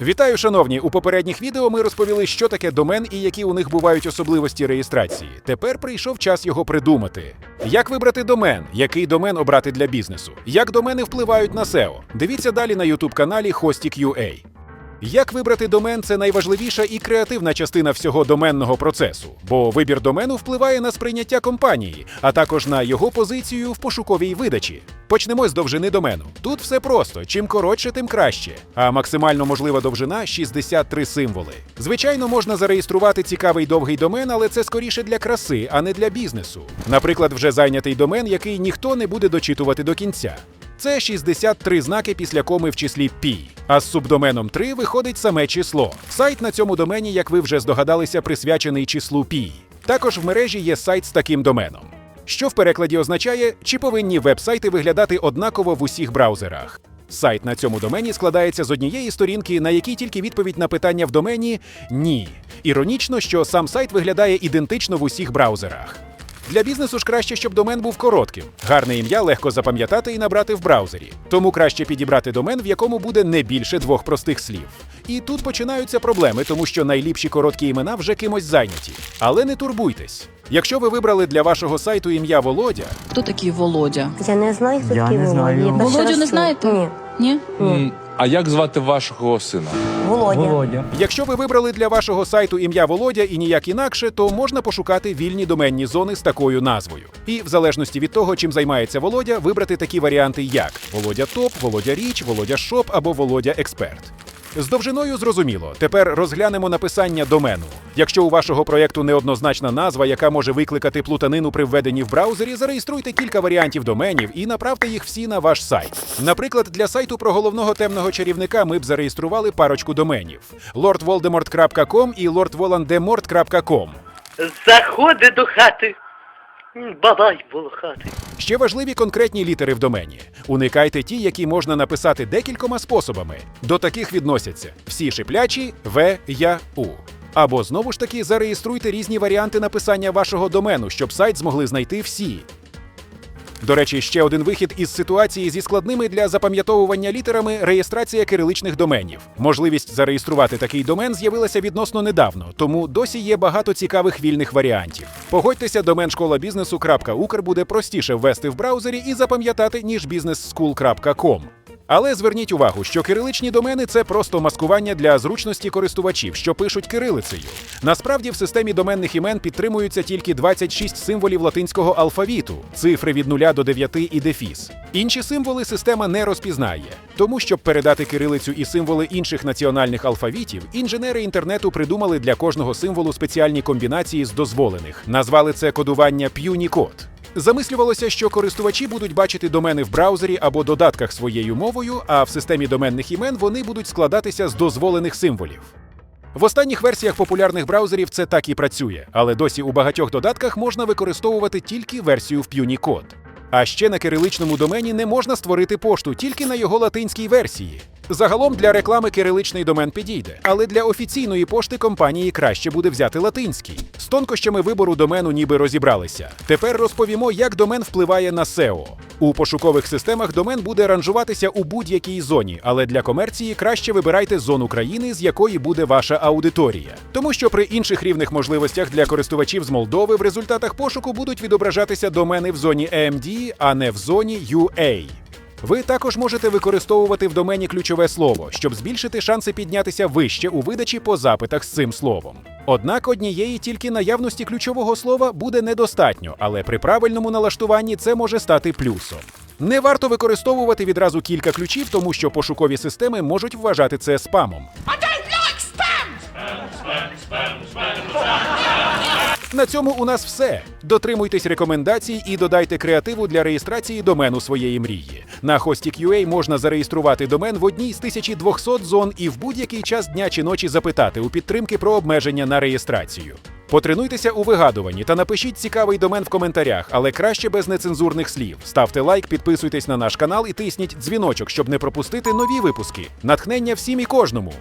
Вітаю, шановні! У попередніх відео ми розповіли, що таке домен і які у них бувають особливості реєстрації. Тепер прийшов час його придумати. Як вибрати домен? Який домен обрати для бізнесу? Як домени впливають на SEO? Дивіться далі на youtube каналі Hostik.ua. Як вибрати домен це найважливіша і креативна частина всього доменного процесу, бо вибір домену впливає на сприйняття компанії, а також на його позицію в пошуковій видачі. Почнемо з довжини домену. Тут все просто: чим коротше, тим краще. А максимально можлива довжина 63 символи. Звичайно, можна зареєструвати цікавий довгий домен, але це скоріше для краси, а не для бізнесу. Наприклад, вже зайнятий домен, який ніхто не буде дочитувати до кінця. Це 63 знаки після коми в числі пі. А з субдоменом 3 виходить саме число. Сайт на цьому домені, як ви вже здогадалися, присвячений числу пі. Також в мережі є сайт з таким доменом. Що в перекладі означає, чи повинні веб-сайти виглядати однаково в усіх браузерах. Сайт на цьому домені складається з однієї сторінки, на якій тільки відповідь на питання в домені ні. Іронічно, що сам сайт виглядає ідентично в усіх браузерах. Для бізнесу ж краще, щоб домен був коротким. Гарне ім'я легко запам'ятати і набрати в браузері. Тому краще підібрати домен, в якому буде не більше двох простих слів. І тут починаються проблеми, тому що найліпші короткі імена вже кимось зайняті. Але не турбуйтесь. Якщо ви вибрали для вашого сайту ім'я Володя, Хто такий Володя? Я не знаю, хто Я такий не Володя. знаю. Я перший Володю не знаєте? Ні. Ні? М, А як звати вашого сина? Володя. Володя. Якщо ви вибрали для вашого сайту ім'я Володя і ніяк інакше, то можна пошукати вільні доменні зони з такою назвою. І в залежності від того, чим займається Володя, вибрати такі варіанти, як Володя Топ, Володя Річ, Володя Шоп або Володя Експерт. З довжиною зрозуміло. Тепер розглянемо написання домену. Якщо у вашого проєкту неоднозначна назва, яка може викликати плутанину при введенні в браузері, зареєструйте кілька варіантів доменів і направте їх всі на ваш сайт. Наприклад, для сайту про головного темного чарівника ми б зареєстрували парочку доменів: lordvoldemort.com і lordvolandemort.com. Заходи до хати. Бабай волохатий. Ще важливі конкретні літери в домені. Уникайте ті, які можна написати декількома способами. До таких відносяться всі шиплячі, В, Я, У. Або знову ж таки зареєструйте різні варіанти написання вашого домену, щоб сайт змогли знайти всі. До речі, ще один вихід із ситуації зі складними для запам'ятовування літерами реєстрація кириличних доменів. Можливість зареєструвати такий домен з'явилася відносно недавно, тому досі є багато цікавих вільних варіантів. Погодьтеся, домен школа бізнесу.укр буде простіше ввести в браузері і запам'ятати, ніж businessschool.com. Але зверніть увагу, що кириличні домени це просто маскування для зручності користувачів, що пишуть кирилицею. Насправді в системі доменних імен підтримуються тільки 26 символів латинського алфавіту, цифри від 0 до 9 і дефіс. Інші символи система не розпізнає. Тому, щоб передати кирилицю і символи інших національних алфавітів, інженери інтернету придумали для кожного символу спеціальні комбінації з дозволених. Назвали це кодування Punicode. Замислювалося, що користувачі будуть бачити домени в браузері або додатках своєю мовою, а в системі доменних імен вони будуть складатися з дозволених символів. В останніх версіях популярних браузерів це так і працює, але досі у багатьох додатках можна використовувати тільки версію в Punicode. А ще на кириличному домені не можна створити пошту тільки на його латинській версії. Загалом для реклами кириличний домен підійде, але для офіційної пошти компанії краще буде взяти латинський. З тонкощами вибору домену ніби розібралися. Тепер розповімо, як домен впливає на SEO. У пошукових системах домен буде ранжуватися у будь-якій зоні, але для комерції краще вибирайте зону країни, з якої буде ваша аудиторія. Тому що при інших рівних можливостях для користувачів з Молдови в результатах пошуку будуть відображатися домени в зоні AMD, а не в зоні UA. Ви також можете використовувати в домені ключове слово, щоб збільшити шанси піднятися вище у видачі по запитах з цим словом. Однак однієї тільки наявності ключового слова буде недостатньо, але при правильному налаштуванні це може стати плюсом. Не варто використовувати відразу кілька ключів, тому що пошукові системи можуть вважати це спамом. На цьому у нас все. Дотримуйтесь рекомендацій і додайте креативу для реєстрації домену своєї мрії. На Hostik.ua можна зареєструвати домен в одній з 1200 зон і в будь-який час дня чи ночі запитати у підтримки про обмеження на реєстрацію. Потренуйтеся у вигадуванні та напишіть цікавий домен в коментарях, але краще без нецензурних слів. Ставте лайк, підписуйтесь на наш канал і тисніть дзвіночок, щоб не пропустити нові випуски. Натхнення всім і кожному.